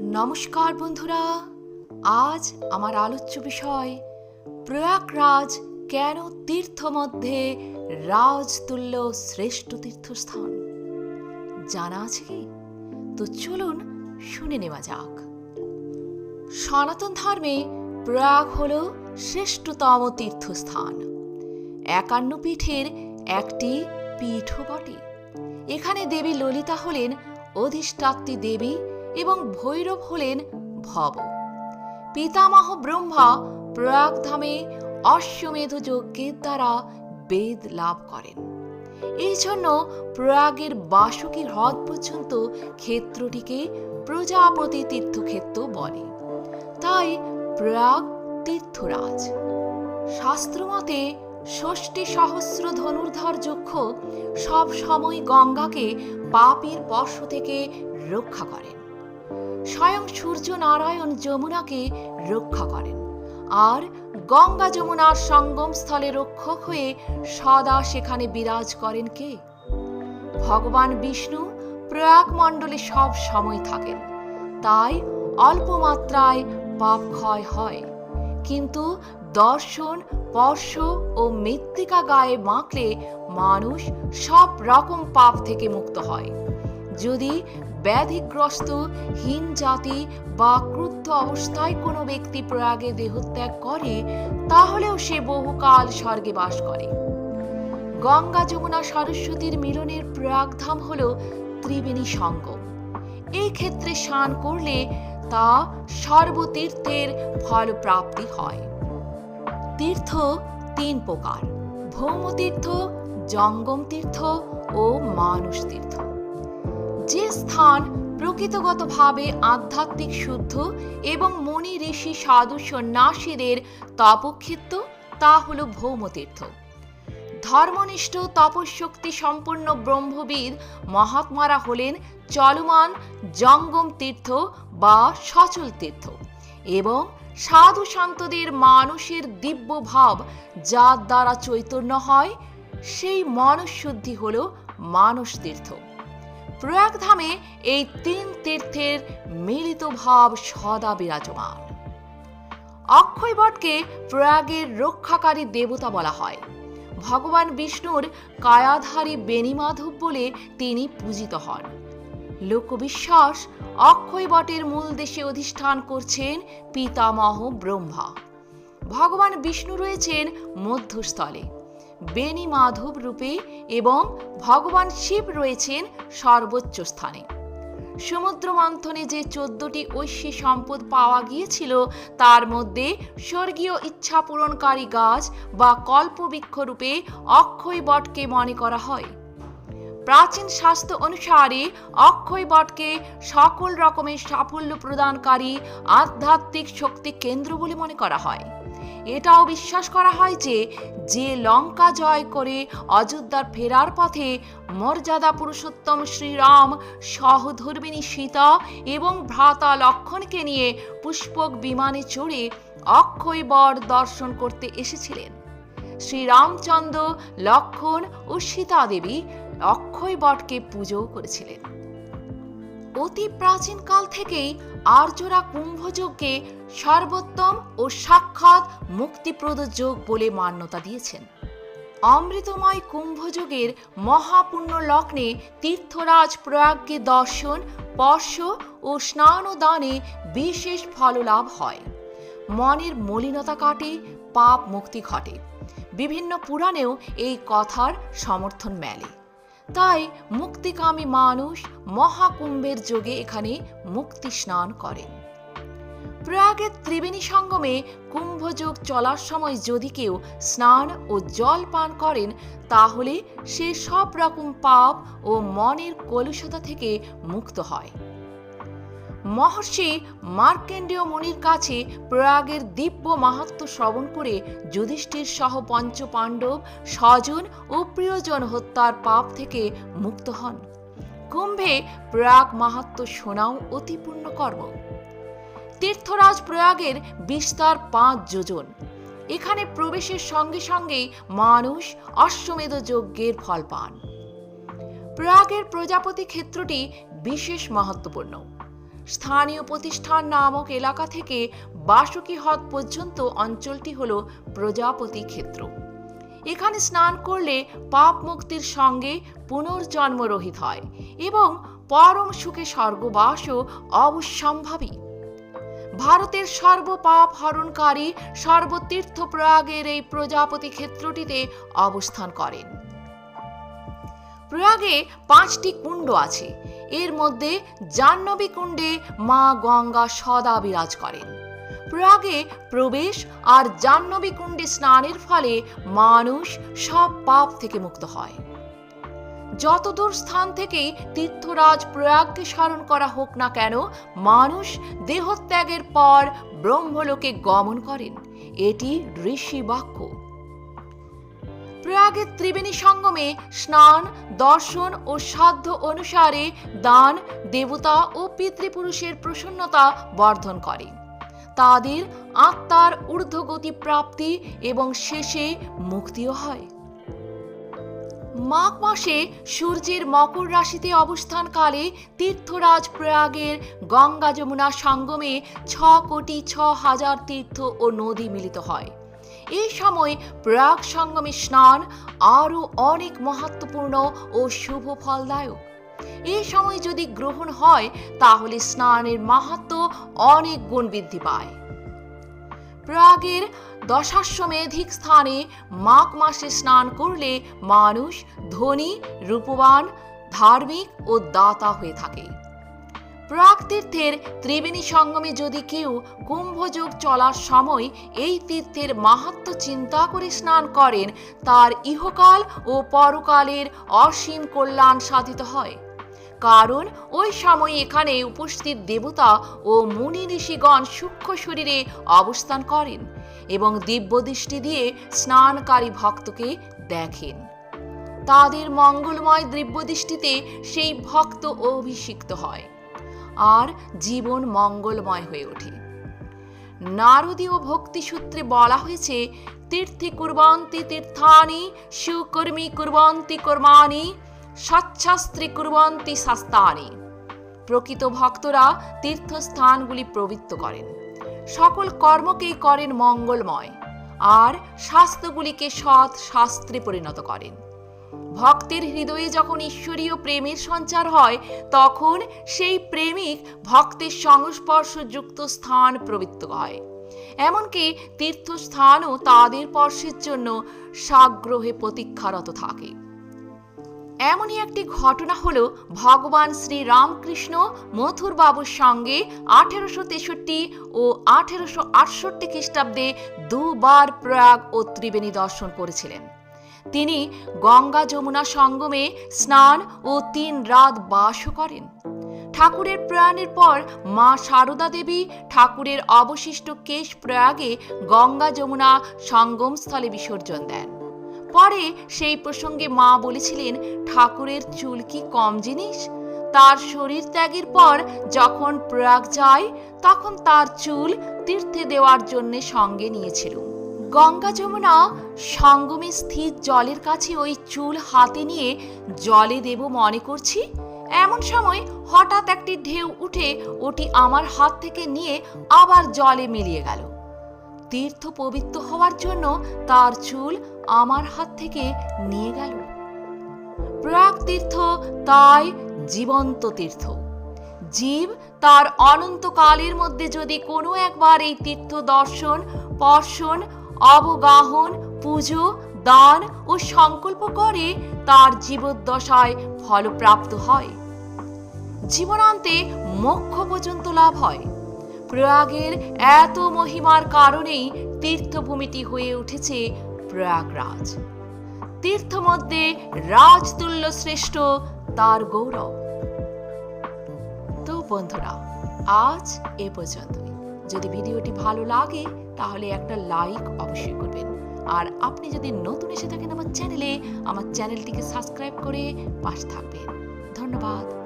নমস্কার বন্ধুরা, আজ আমার আলোচ্য বিষয়, প্রয়াগরাজ কেন তীর্থ মধ্যে রাজতুল্য শ্রেষ্ঠ তীর্থস্থান? জানা আছে কি? তো চলুন শুনে নেওয়া যাক। সনাতন ধর্মে প্রয়াগ হল শ্রেষ্ঠতম তীর্থস্থান। একান্ন পীঠের একটি পীঠও বটে। এখানে দেবী ললিতা হলেন অধিষ্ঠাত্রী দেবী এবং ভৈরব হলেন ভব। পিতামহ ব্রহ্মা প্রয়াগধামে অশ্বমেধ যজ্ঞের দ্বারা বেদ লাভ করেন। এই জন্য প্রয়াগের বাসুকী হ্রদ পর্যন্ত ক্ষেত্রটিকে প্রজাপতি তীর্থক্ষেত্র বলে। তাই প্রয়াগ তীর্থরাজ। শাস্ত্রমতে ষষ্ঠী সহস্র ধনুর্ধর যক্ষ সব সময় গঙ্গাকে পাপের বর্ষ থেকে রক্ষা করেন। স্বয়ং সূর্য নারায়ণ যমুনাকে রক্ষা করেন। আর গঙ্গা যমুনার সঙ্গম স্থলে রক্ষক হয়ে সদা সেখানে বিরাজ করেন কে? ভগবান বিষ্ণু প্রয়াগ মণ্ডলে সব সময় থাকেন। তাই অল্প মাত্রায় পাপ ক্ষয় হয়। কিন্তু দর্শন, স্পর্শ ও মৃত্তিকা গায়ে মাখলে মানুষ সব রকম পাপ থেকে মুক্ত হয়। যদি ব্যাধিগ্রস্ত, হীন জাতি বা ক্রুদ্ধ অবস্থায় কোনো ব্যক্তি প্রয়াগে দেহত্যাগ করে, তাহলেও সে বহুকাল স্বর্গে বাস করে। গঙ্গা যমুনা সরস্বতীর মিলনের প্রয়াগধাম হল ত্রিবেণী সঙ্গম এই ক্ষেত্রে স্নান করলে তা সর্বতীর্থের ফলপ্রাপ্তি হয়। তীর্থ তিন প্রকার, ভৌমতীর্থ জঙ্গম তীর্থ ও মানুষ তীর্থ যে স্থান প্রকৃতগতভাবে আধ্যাত্মিক শুদ্ধ এবং মনি ঋষি সাধু সন্ন্যাসীদের তপক্ষেত্র তা হল ভৌমতীর্থ। ধর্মনিষ্ঠ তপশক্তি সম্পন্ন ব্রহ্মবিদ মহাত্মারা হলেন চলমান জঙ্গম তীর্থ বা সচল তীর্থ এবং সাধু সন্তদের মানুষের দিব্য ভাব যার দ্বারা চৈতন্য হয়, সেই মনশুদ্ধি হল মানস তীর্থ। প্রয়াগধামে এই তিন তীর্থের মিলিত ভাব সদা বিরাজমান। অক্ষয় বটকে প্রয়াগের রক্ষাকারী দেবতা বলা হয়। ভগবান বিষ্ণুর কায়াধারী বেণীমাধব বলে তিনি পূজিত হন। লোকবিশ্বাস অক্ষয় বটের মূল দেশে অধিষ্ঠান করছেন পিতামহ ব্রহ্মা। ভগবান বিষ্ণু রয়েছেন মধ্যস্থলে। বেণী মাধব রূপে এবং ভগবান শিব রয়েছেন সর্বোচ্চ স্থানে। সমুদ্র মন্থনে যে চোদ্দটি ঐশ্বী সম্পদ পাওয়া গিয়েছিল, তার মধ্যে স্বর্গীয় ইচ্ছা পূরণকারী গাছ বা কল্পবৃক্ষ রূপে অক্ষয় বটকে মনে করা হয়। প্রাচীন শাস্ত্র অনুসারে অক্ষয় বটকে সকল রকমের সাফল্য প্রদানকারী আধ্যাত্মিক শক্তি কেন্দ্র বলে মনে করা হয়। এটাও বিশ্বাস করা হয় যে যে লঙ্কা জয় করে অযোধ্যার ফেরার পথে মর্যাদা পুরুষোত্তম শ্রীরাম সহধর্মিনী সীতা এবং ভ্রাতা লক্ষণকে নিয়ে পুষ্পক বিমানে চড়ে অক্ষয় বর দর্শন করতে এসেছিলেন। শ্রীরামচন্দ্র, লক্ষণ ও সীতা দেবী অক্ষয় বটকে পুজো করেছিলেন। অতি প্রাচীন কাল থেকেই আর্যরা কুম্ভযজ্ঞে সর্বোত্তম ও সাক্ষাৎ মুক্তিপ্রদ যোগ বলে মান্যতা দিয়েছেন। অমৃতময় কুম্ভযোগের মহাপুণ্য লগ্নে তীর্থরাজ প্রয়াগকে দর্শন, স্পর্শ ও স্নান দানে বিশেষ ফললাভ হয়। মনের মলিনতা কাটে, পাপ মুক্তি ঘটে। বিভিন্ন পুরাণেও এই কথার সমর্থন মেলে। তাই মুক্তিকামী মানুষ মহাকুম্ভের যোগে এখানে মুক্তি স্নান করেন প্রয়াগের ত্রিবেণী সঙ্গমে কুম্ভযোগ চলার সময় যদি কেউ স্নান ও জল পান করেন, তাহলে সে সব রকম পাপ ও মনের কলুষতা থেকে মুক্ত হয়। মহর্ষি মার্কেন্ডীয় মুনির কাছে প্রয়াগের দিব্য মাহাত্ম শ্রবণ করে যুধিষ্ঠির সহ পঞ্চ পাণ্ডব স্বজন ও প্রিয়জন হত্যার পাপ থেকে মুক্ত হন। কুম্ভে প্রয়াগ মাহাত্ম শোনাও অতি কর্ম। তীর্থরাজ প্রয়াগের বিস্তার পাঁচ যোজন। এখানে প্রবেশের সঙ্গে সঙ্গেই মানুষ অশ্বমেধ যজ্ঞের ফল পান। প্রয়াগের প্রজাপতি ক্ষেত্রটি বিশেষ মহত্বপূর্ণ স্থানীয় প্রতিষ্ঠান নামক এলাকা থেকে বাসুকি হ্রদ পর্যন্ত অঞ্চলটি হল প্রজাপতি ক্ষেত্র। এখানে স্নান করলে পাপ মুক্তির সঙ্গে পুনর্জন্ম রহিত হয় এবং পরম সুখে স্বর্গবাসও অবশ্যম্ভাবী ভারতের সর্বপাপ হরণকারী সর্বতীর্থ প্রয়াগের এই প্রজাপতি ক্ষেত্রটিতে অবস্থান করেন। প্রয়াগে পাঁচটি কুণ্ড আছে এর মধ্যে জাহ্নবী কুণ্ডে মা গঙ্গা সদা বিরাজ করেন। প্রয়াগে প্রবেশ আর জাহ্নবী কুণ্ডে স্নানের ফলে মানুষ সব পাপ থেকে মুক্ত হয়। যতদূর স্থান থেকেই তীর্থরাজ প্রয়াগকে স্মরণ করা হোক না কেন, মানুষ দেহত্যাগের পর ব্রহ্মলোকে গমন করেন। এটি ঋষি বাক্য প্রয়াগের ত্রিবেণী সঙ্গমে স্নান, দর্শন ও সাধ্য অনুসারে দান, দেবতা ও পিতৃপুরুষের প্রসন্নতা বর্ধন করে। তাদের আত্মার ঊর্ধ্বগতি প্রাপ্তি এবং শেষে মুক্তিও হয়। মাঘ মাসে সূর্যের মকর রাশিতে অবস্থানকালে তীর্থরাজ প্রয়াগের গঙ্গা যমুনা সঙ্গমে ছ কোটি ছ হাজার তীর্থ ও নদী মিলিত হয়। এই সময় প্রয়াগ সঙ্গমে স্নান আরও অনেক মহত্বপূর্ণ ও শুভ ফলদায়ক। এই সময় যদি গ্রহণ হয়, তাহলে স্নানের মাহাত্ম অনেক গুণ বৃদ্ধি পায়। প্রয়াগের দশাশ্বমেধিক স্থানে মাঘ মাসে স্নান করলে মানুষ ধনী, রূপবান, ধার্মিক ও দাতা হয়ে থাকে। প্রাক তীর্থের ত্রিবেণী সঙ্গমে যদি কেউ কুম্ভযোগ চলার সময় এই তীর্থের মাহাত্ম চিন্তা করে স্নান করেন, তার ইহকাল ও পরকালের অসীম কল্যাণ সাধিত হয়। কারণ ওই সময় এখানে উপস্থিত দেবতা ও মুনি ঋষিগণ সূক্ষ্ম শরীরে অবস্থান করেন এবং দিব্যদৃষ্টি দিয়ে স্নানকারী ভক্তকে দেখেন। তাদের মঙ্গলময় দিব্যদৃষ্টিতে সেই ভক্ত অভিষিক্ত হয়। আর জীবন মঙ্গলময় হয়ে ওঠে। নারদীয় ভক্তি সূত্রে বলা হয়েছে, তীর্থে কুর্বন্তি তীর্থানি, সুকর্মী কুর্বন্তি কর্মাণি, সচ্ছাস্ত্রী কুর্বন্তি শাস্তানি প্রকৃত ভক্তরা তীর্থস্থানগুলি প্রবৃত্ত করেন। সকল কর্মকেই করেন মঙ্গলময়, আর শাস্ত্রগুলিকে সৎ শাস্ত্রে পরিণত করেন। ভক্তের হৃদয়ে যখন ঈশ্বরীয় প্রেমের সঞ্চার হয়, তখন সেই প্রেমিক ভক্তের সংস্পর্শযুক্ত স্থান প্রবৃত্ত হয়। এমনকি তীর্থস্থানও তাদের স্পর্শের জন্য সাগ্রহে প্রতীক্ষারত থাকে। এমনই একটি ঘটনা হল ভগবান শ্রী রামকৃষ্ণ মথুর বাবুর সঙ্গে আঠেরোশো তেষট্টি ও আঠেরোশো আটষট্টি খ্রিস্টাব্দে দুবার প্রয়াগ ও ত্রিবেণী দর্শন করেছিলেন। তিনি গঙ্গা যমুনা সঙ্গমে স্নান ও তিন রাত বাসও করেন। ঠাকুরের প্রয়াণের পর মা সারদা দেবী ঠাকুরের অবশিষ্ট কেশ প্রয়াগে গঙ্গা যমুনা সঙ্গমস্থলে বিসর্জন দেন। পরে সেই প্রসঙ্গে মা বলেছিলেন, ঠাকুরের চুল কি কম জিনিস? তার শরীর ত্যাগের পর যখন প্রয়াগ যায়, তখন তার চুল তীর্থে দেওয়ার জন্য সঙ্গে নিয়েছিল গঙ্গা যমুনা সঙ্গমে স্থির জলের কাছে ওই চুল হাতে নিয়ে জলে দেব মনে করছি। এমন সময় হঠাৎ একটি ঢেউ উঠে ওটি আমার হাত থেকে নিয়ে আবার জলে মিলিয়ে গেল। তীর্থ পবিত্র হওয়ার জন্য তার চুল আমার হাত থেকে নিয়ে গেল। প্রয়াগ তীর্থ, তাই জীবন্ত তীর্থ। জীব তার অনন্তকালের মধ্যে যদি কোনো একবার এই তীর্থ দর্শন, পর্শন অবগাহন, পুজো, দান ও সংকল্প করে তার জীবদ্দশায় ফলপ্রাপ্ত হয়। জীবনান্তে মোক্ষ পর্যন্ত লাভ হয়। প্রয়াগের এত মহিমার কারণেই তীর্থভূমিটি হয়ে উঠেছে প্রয়াগরাজ। তীর্থ মধ্যে রাজতুল্য শ্রেষ্ঠ তার গৌরব। তো বন্ধুরা, আজ এ পর্যন্তই। যদি ভিডিওটি ভালো লাগে তাহলে একটা লাইক অবশ্যই করবেন। আর আপনি যদি নতুন এসে থাকেন আমার চ্যানেলে আমার চ্যানেলটিকে সাবস্ক্রাইব করে পাশে থাকবেন। ধন্যবাদ।